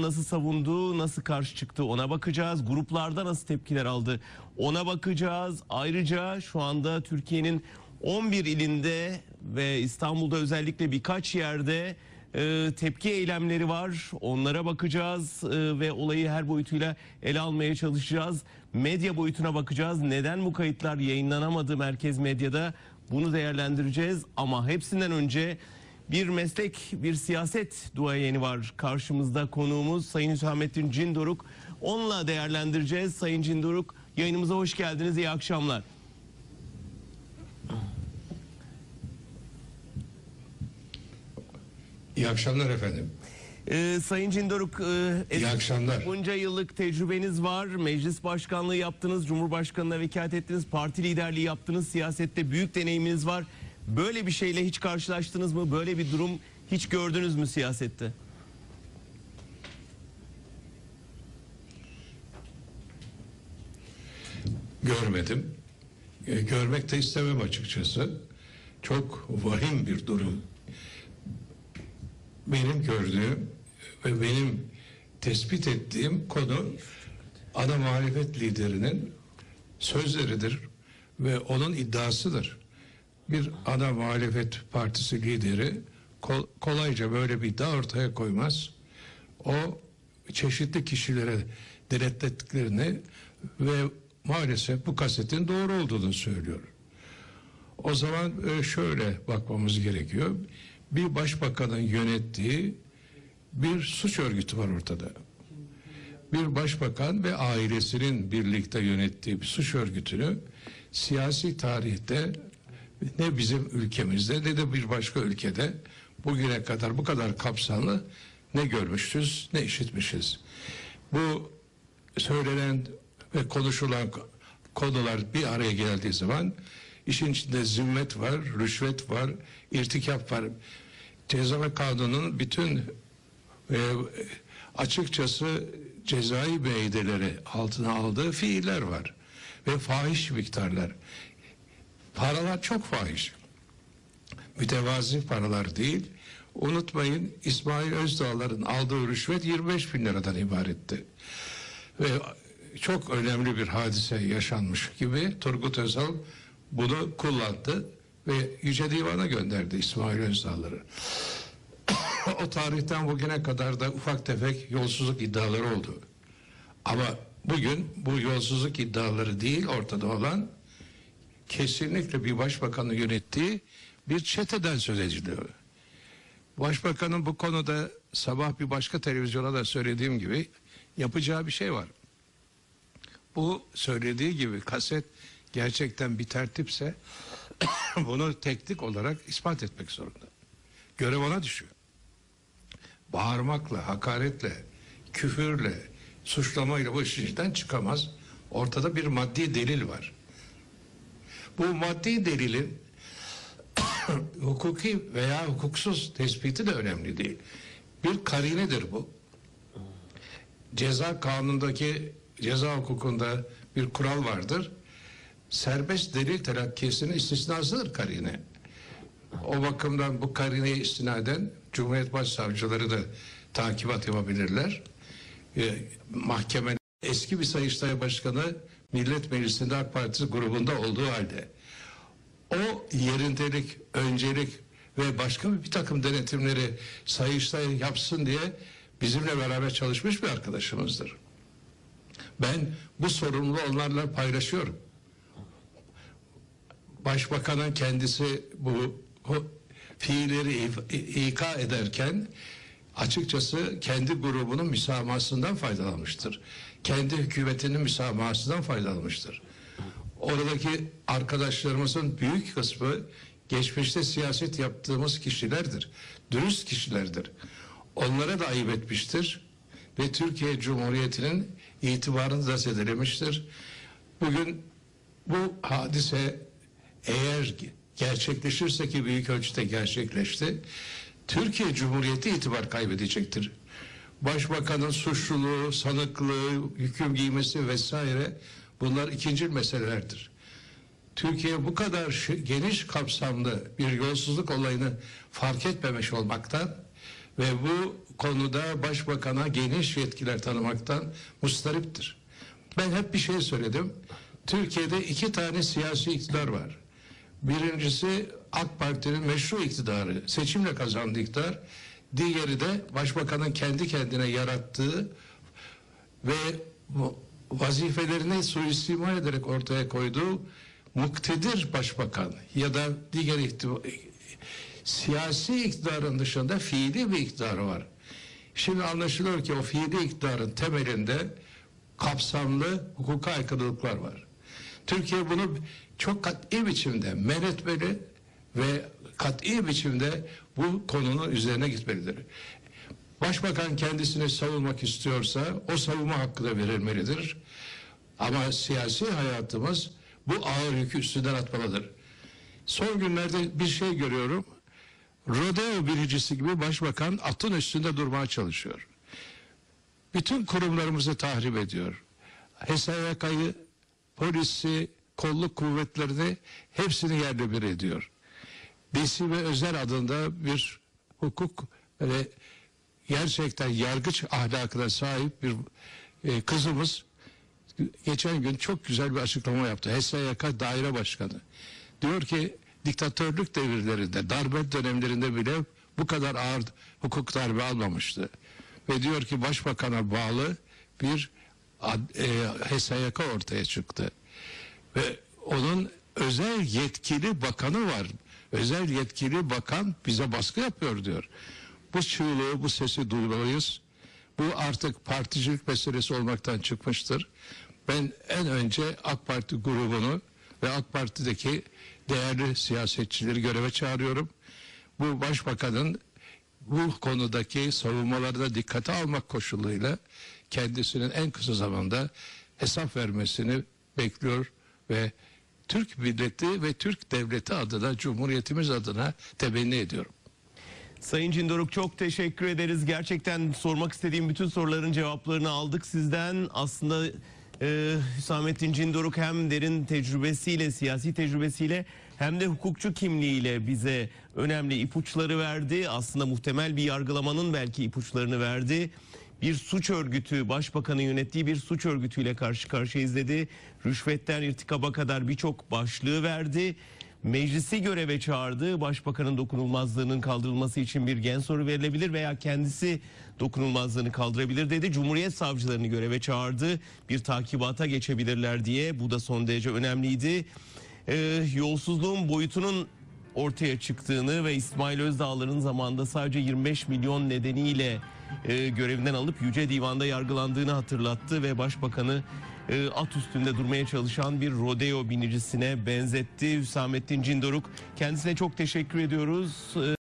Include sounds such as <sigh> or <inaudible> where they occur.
nasıl savundu, nasıl karşı çıktı ona bakacağız. Gruplarda nasıl tepkiler aldı ona bakacağız. Ayrıca şu anda Türkiye'nin 11 ilinde ve İstanbul'da özellikle birkaç yerde e, tepki eylemleri var. Onlara bakacağız e, ve olayı her boyutuyla ele almaya çalışacağız. Medya boyutuna bakacağız. Neden bu kayıtlar yayınlanamadı merkez medyada? Bunu değerlendireceğiz ama hepsinden önce bir meslek, bir siyaset duayeni var karşımızda konuğumuz Sayın Hüsamettin Cindoruk. Onunla değerlendireceğiz. Sayın Cindoruk yayınımıza hoş geldiniz. İyi akşamlar. İyi akşamlar efendim. Ee, Sayın Cindoruk, e, İyi akşamlar. bunca yıllık tecrübeniz var. Meclis başkanlığı yaptınız, Cumhurbaşkanı'na vekalet ettiniz, parti liderliği yaptınız, siyasette büyük deneyiminiz var. Böyle bir şeyle hiç karşılaştınız mı? Böyle bir durum hiç gördünüz mü siyasette? Görmedim. E, görmek de istemem açıkçası. Çok vahim bir durum. Benim gördüğüm ve benim tespit ettiğim konu ana muhalefet liderinin sözleridir ve onun iddiasıdır. Bir ana muhalefet partisi lideri kol- kolayca böyle bir iddia ortaya koymaz. O çeşitli kişilere denetlettiklerini ve maalesef bu kasetin doğru olduğunu söylüyor. O zaman e, şöyle bakmamız gerekiyor. Bir başbakanın yönettiği bir suç örgütü var ortada. Bir başbakan ve ailesinin birlikte yönettiği bir suç örgütünü siyasi tarihte ne bizim ülkemizde ne de bir başka ülkede bugüne kadar bu kadar kapsamlı ne görmüşüz ne işitmişiz. Bu söylenen ve konuşulan konular bir araya geldiği zaman işin içinde zimmet var, rüşvet var, irtikap var. Ceza kanunun bütün e, açıkçası cezai müeyyideleri altına aldığı fiiller var. Ve fahiş miktarlar. Paralar çok fahiş. Mütevazi paralar değil. Unutmayın İsmail Özdağlar'ın aldığı rüşvet 25 bin liradan ibaretti. Ve çok önemli bir hadise yaşanmış gibi Turgut Özal bunu kullandı ve Yüce Divan'a gönderdi İsmail Özdağlar'ı. <coughs> o tarihten bugüne kadar da ufak tefek yolsuzluk iddiaları oldu. Ama bugün bu yolsuzluk iddiaları değil ortada olan kesinlikle bir başbakanın yönettiği bir çeteden söz ediliyor. Başbakanın bu konuda sabah bir başka televizyona da söylediğim gibi yapacağı bir şey var. Bu söylediği gibi kaset gerçekten bir tertipse <coughs> bunu teknik olarak ispat etmek zorunda. Görev ona düşüyor. Bağırmakla, hakaretle, küfürle, suçlamayla bu işin içinden çıkamaz. Ortada bir maddi delil var. Bu maddi delilin <coughs> hukuki veya hukuksuz tespiti de önemli değil. Bir karinedir bu. Ceza kanundaki ceza hukukunda bir kural vardır. Serbest delil telakkisinin istisnasıdır karine. O bakımdan bu karineye istinaden Cumhuriyet Başsavcıları da takibat yapabilirler. Ee, mahkeme eski bir Sayıştay Başkanı Millet Meclisi'nde AK Parti grubunda olduğu halde o yerindelik, öncelik ve başka bir takım denetimleri Sayıştay yapsın diye bizimle beraber çalışmış bir arkadaşımızdır. Ben bu sorumluluğu onlarla paylaşıyorum. Başbakanın kendisi bu, fiilleri ika ederken açıkçası kendi grubunun müsamahasından faydalanmıştır. Kendi hükümetinin müsamahasından faydalanmıştır. Oradaki arkadaşlarımızın büyük kısmı geçmişte siyaset yaptığımız kişilerdir. Dürüst kişilerdir. Onlara da ayıp etmiştir ve Türkiye Cumhuriyeti'nin itibarını da zedelemiştir. Bugün bu hadise eğer gerçekleşirse ki büyük ölçüde gerçekleşti, Türkiye Cumhuriyeti itibar kaybedecektir. Başbakanın suçluluğu, sanıklığı, hüküm giymesi vesaire bunlar ikinci meselelerdir. Türkiye bu kadar geniş kapsamlı bir yolsuzluk olayını fark etmemiş olmaktan Ve bu konuda başbakana geniş yetkiler tanımaktan mustariptir. Ben hep bir şey söyledim. Türkiye'de iki tane siyasi iktidar var. Birincisi AK Parti'nin meşru iktidarı, seçimle kazandığı iktidar. Diğeri de başbakanın kendi kendine yarattığı ve vazifelerini suistimal ederek ortaya koyduğu muktedir başbakan ya da diğer siyasi iktidarın dışında fiili bir iktidarı var. Şimdi anlaşılıyor ki o fiili iktidarın temelinde kapsamlı hukuka aykırılıklar var. Türkiye bunu çok kat'i biçimde men ve kat'i biçimde bu konunun üzerine gitmelidir. Başbakan kendisini savunmak istiyorsa o savunma hakkı da verilmelidir. Ama siyasi hayatımız bu ağır yükü üstünden atmalıdır. Son günlerde bir şey görüyorum. Rodeo birincisi gibi başbakan atın üstünde durmaya çalışıyor. Bütün kurumlarımızı tahrip ediyor. HSYK'yı, polisi, kolluk kuvvetlerini hepsini yerle bir ediyor. Besi ve Özel adında bir hukuk ve gerçekten yargıç ahlakına sahip bir e, kızımız geçen gün çok güzel bir açıklama yaptı. HSYK daire başkanı. Diyor ki diktatörlük devirlerinde, darbe dönemlerinde bile bu kadar ağır hukuk darbe almamıştı. Ve diyor ki başbakana bağlı bir e, HSYK ortaya çıktı. Ve onun özel yetkili bakanı var. Özel yetkili bakan bize baskı yapıyor diyor. Bu çığlığı, bu sesi duymalıyız. Bu artık particilik meselesi olmaktan çıkmıştır. Ben en önce AK Parti grubunu ve AK Parti'deki değerli siyasetçileri göreve çağırıyorum. Bu başbakanın bu konudaki savunmalarına dikkate almak koşuluyla kendisinin en kısa zamanda hesap vermesini bekliyor ve Türk milleti ve Türk devleti adına, Cumhuriyetimiz adına temenni ediyorum. Sayın Cindoruk çok teşekkür ederiz. Gerçekten sormak istediğim bütün soruların cevaplarını aldık sizden. Aslında e, Hüsamettin Cindoruk hem derin tecrübesiyle, siyasi tecrübesiyle hem de hukukçu kimliğiyle bize önemli ipuçları verdi. Aslında muhtemel bir yargılamanın belki ipuçlarını verdi. Bir suç örgütü, başbakanın yönettiği bir suç örgütüyle karşı karşıyayız dedi. Rüşvetten irtikaba kadar birçok başlığı verdi. Meclisi göreve çağırdı. Başbakanın dokunulmazlığının kaldırılması için bir gen soru verilebilir veya kendisi dokunulmazlığını kaldırabilir dedi. Cumhuriyet savcılarını göreve çağırdı. Bir takibata geçebilirler diye. Bu da son derece önemliydi. Ee, yolsuzluğun boyutunun ortaya çıktığını ve İsmail Özdağlar'ın zamanında sadece 25 milyon nedeniyle e, görevinden alıp Yüce Divan'da yargılandığını hatırlattı ve Başbakanı e, at üstünde durmaya çalışan bir rodeo binicisine benzetti. Hüsamettin Cindoruk kendisine çok teşekkür ediyoruz. E,